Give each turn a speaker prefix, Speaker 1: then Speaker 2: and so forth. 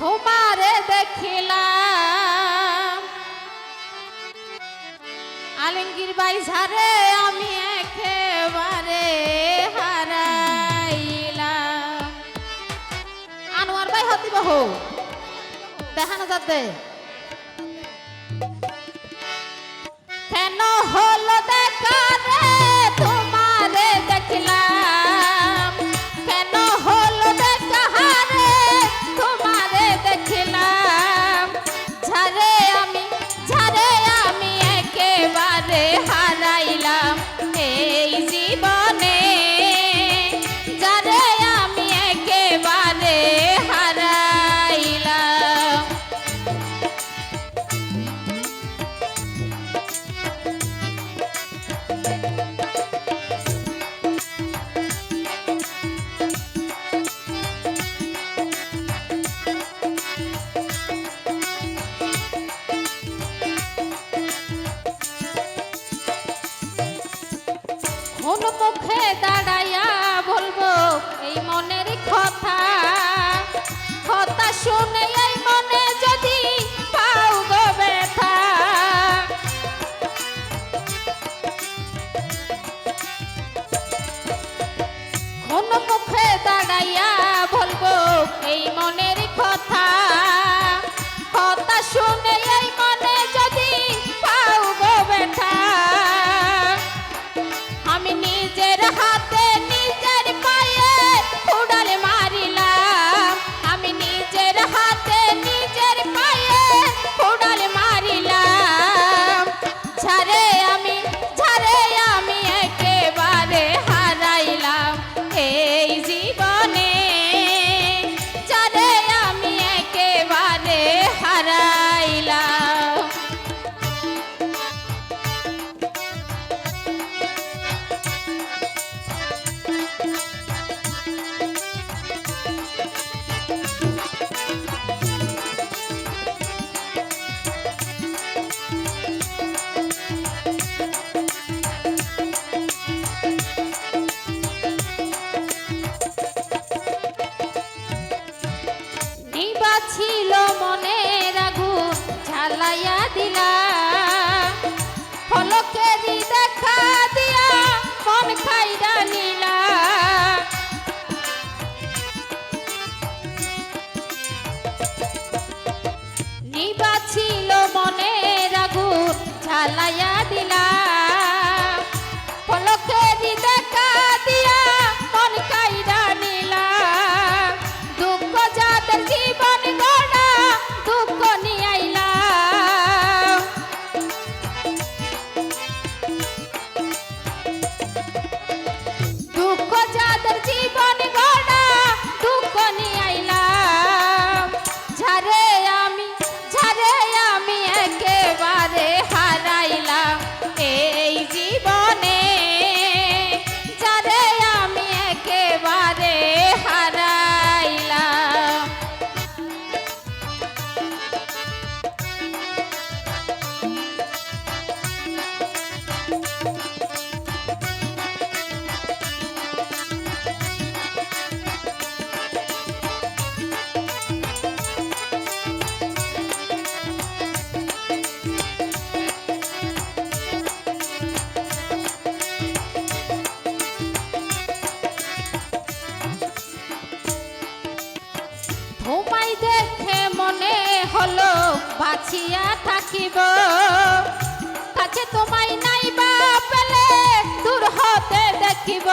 Speaker 1: তোমারে দেখিলাম। আলমগীর বাই ঝারে আমি একেবারে হারাইলাম। আনোয়ার বাই হতি বহু দেখানো যাতে। কোন পক্ষে দাঁড়াইয়া বলব এই মনের কথা দাঁড়াইয়া বলব এই মনের কথা। কথা শুনে এই ছিল মনে রাগু ঝালাইয়া দিলা। ফলকেরি দেখা দিয়া মন খাইরা নিলা। নিবা ছিল বাঁচিয়া থাকিব। কাছে তোমায় নাই বা পেলে দূর হতে দেখিব।